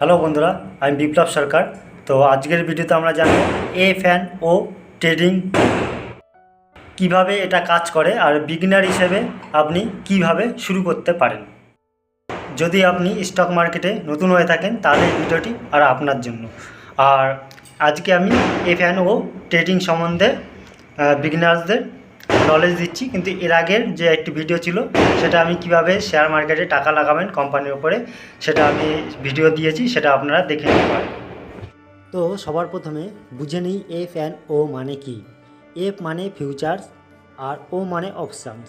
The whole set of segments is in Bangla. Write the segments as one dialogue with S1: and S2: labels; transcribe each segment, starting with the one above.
S1: হ্যালো বন্ধুরা, আমি বিপ্লব সরকার। তো আজকের ভিডিওতে আমরা জানব এ ফ্যান ও ট্রেডিং কীভাবে এটা কাজ করে আর বিগিনার হিসেবে আপনি কীভাবে শুরু করতে পারেন। যদি আপনি স্টক মার্কেটে নতুন হয়ে থাকেন, তাহলে ভিডিওটি আর আপনার জন্য। আর আজকে আমি এ ফ্যান ও ট্রেডিং সম্বন্ধে বিগিনার্সদের নলেজ দিচ্ছি, কিন্তু এর আগের যে একটি ভিডিও ছিল, সেটা আমি কীভাবে শেয়ার মার্কেটে টাকা লাগাবেন কোম্পানির উপরে, সেটা আমি ভিডিও দিয়েছি, সেটা আপনারা দেখে নিতে পারেন। তো সবার প্রথমে বুঝে নিই এফ অ্যান্ড ও মানে কি? এফ মানে ফিউচার্স আর ও মানে অপশানস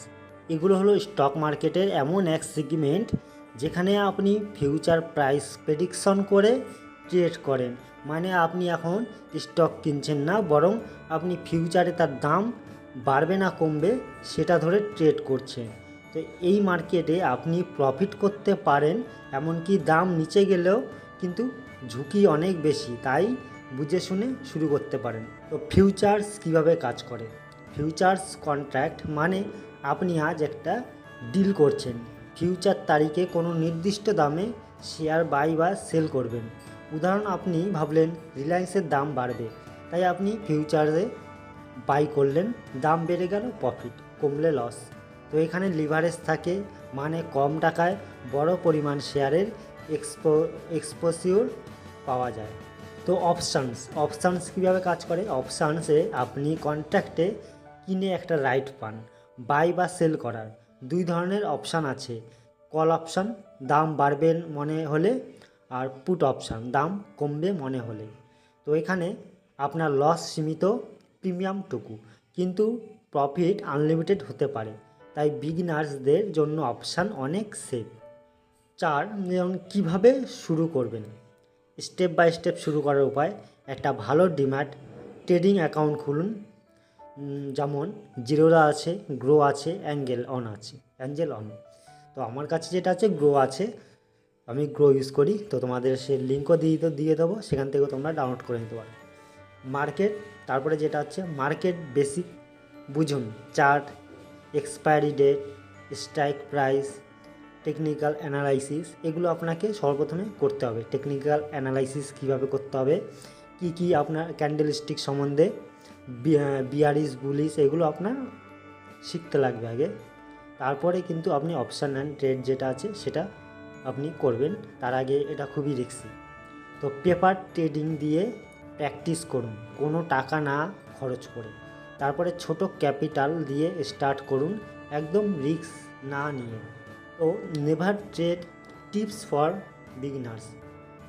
S1: এগুলো হলো স্টক মার্কেটের এমন এক সেগমেন্ট যেখানে আপনি ফিউচার প্রাইস প্রেডিকশন করে ট্রেড করেন। মানে আপনি এখন স্টক কিনছেন না, বরং আপনি ফিউচারে তার দাম বাড়বে না, কমবে, সেটা ধরে ট্রেড করছে। তো এই মার্কেটে আপনি প্রফিট করতে পারেন, এমনকি দাম নিচে গেলেও কিন্তু ঝুঁকি অনেক বেশি, তাই বুঝে শুনে শুরু করতে পারেন। তো ফিউচার্স কীভাবে কাজ করে? ফিউচার্স কন্ট্রাক্ট মানে আপনি আজ একটা ডিল করছেন। ফিউচার তারিখে কোনো নির্দিষ্ট দামে শেয়ার বাই বা সেল করবেন। উদাহরণ আপনি ভাবলেন রিলায়েন্সের দাম বাড়বে, তাই আপনি ফিউচারে বাই করলেন, দাম বেড়ে গেল প্রফিট কমলে লস তো এখানে লিভারেজ থাকে মানে কম টাকায় বড় পরিমাণ শেয়ারের এক্সপো এক্সপোসিওর পাওয়া যায়। তো অপশানস অপশানস কীভাবে কাজ করে? অপশানসে আপনি কন্ট্রাক্টে কিনে একটা রাইট পান বাই বা সেল করার। দুই ধরনের অপশান আছে কল অপশান দাম বাড়বে মনে হলে, আর পুট অপশান দাম কমবে মনে হলে। তো এখানে আপনার লস সীমিত প্রিমিয়ামটুকু কিন্তু প্রফিট আনলিমিটেড হতে পারে, তাই বিগিনার্সদের জন্য অপশান অনেক সেফ। চার যেমন কীভাবে শুরু করবেন? স্টেপ বাই স্টেপ শুরু করার উপায়, একটা ভালো ডিম্যাট ট্রেডিং অ্যাকাউন্ট খুলুন। যেমন জিরোরা আছে, গ্রো আছে অ্যাঙ্গেল অন আছে, অ্যাঞ্জেল অন। তো আমার কাছে যেটা আছে, গ্রো আছে। আমি গ্রো ইউজ করি, তো তোমাদের সে লিঙ্কও দিয়ে দিয়ে দেবো, সেখান থেকেও তোমরা ডাউনলোড করে নিতে পারো। মার্কেট, তারপরে যেটা হচ্ছে মার্কেট বেসিক বুঝুন, chart, expiry date, strike price, technical analysis, এগুলো আপনাকে সর্বপ্রথমে করতে হবে। টেকনিক্যাল অ্যানালাইসিস কীভাবে করতে হবে? কি কি আপনার ক্যান্ডেল স্টিক সম্বন্ধে বিয়ারিস বুলিশ এগুলো আপনার শিখতে লাগবে আগে। তারপরে কিন্তু আপনি অপশান অ্যান্ড ট্রেড যেটা আছে, সেটা আপনি করবেন। তার আগে এটা খুবই রিস্কি। তো পেপার ট্রেডিং দিয়ে প্র্যাকটিস করুন, কোনো টাকা না খরচ করে। তারপরে ছোট ক্যাপিটাল দিয়ে স্টার্ট করুন, একদম রিস্ক না নিয়ে। তো never trade tips for beginners.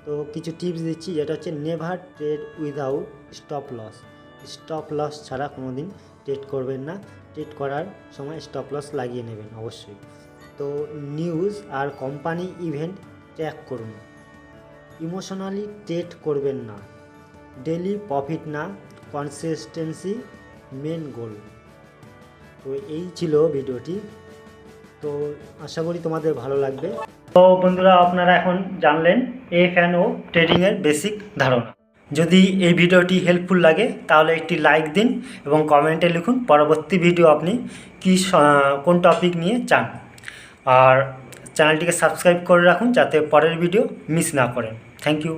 S1: তো কিছু টিপস দিচ্ছি, যেটা হচ্ছে never trade without stop loss. Stop loss ছাড়া কোনো দিন ট্রেড করবেন না, ট্রেড করার সময় স্টপ লস লাগিয়ে নেবেন অবশ্যই। তো নিউজ আর কোম্পানি ইভেন্ট ট্র্যাক করুন। ইমোশনালি ট্রেড করবেন না। ডেলি প্রফিট না কনসিস্টেন্সি মেন গোল তো এই ছিল ভিডিওটি। তো আশা করি তোমাদের ভালো লাগবে। তো বন্ধুরা, আপনারা এখন জানলেন এ ফ্যান ও ট্রেডিংয়ের বেসিক ধারণা। যদি এই ভিডিওটি হেল্পফুল লাগে, তাহলে একটি লাইক দিন এবং কমেন্টে লিখুন পরবর্তী ভিডিও আপনি কি কোন টপিক নিয়ে চান। আর চ্যানেলটিকে সাবস্ক্রাইব করে রাখুন যাতে পরের ভিডিও মিস না করেন। Thank you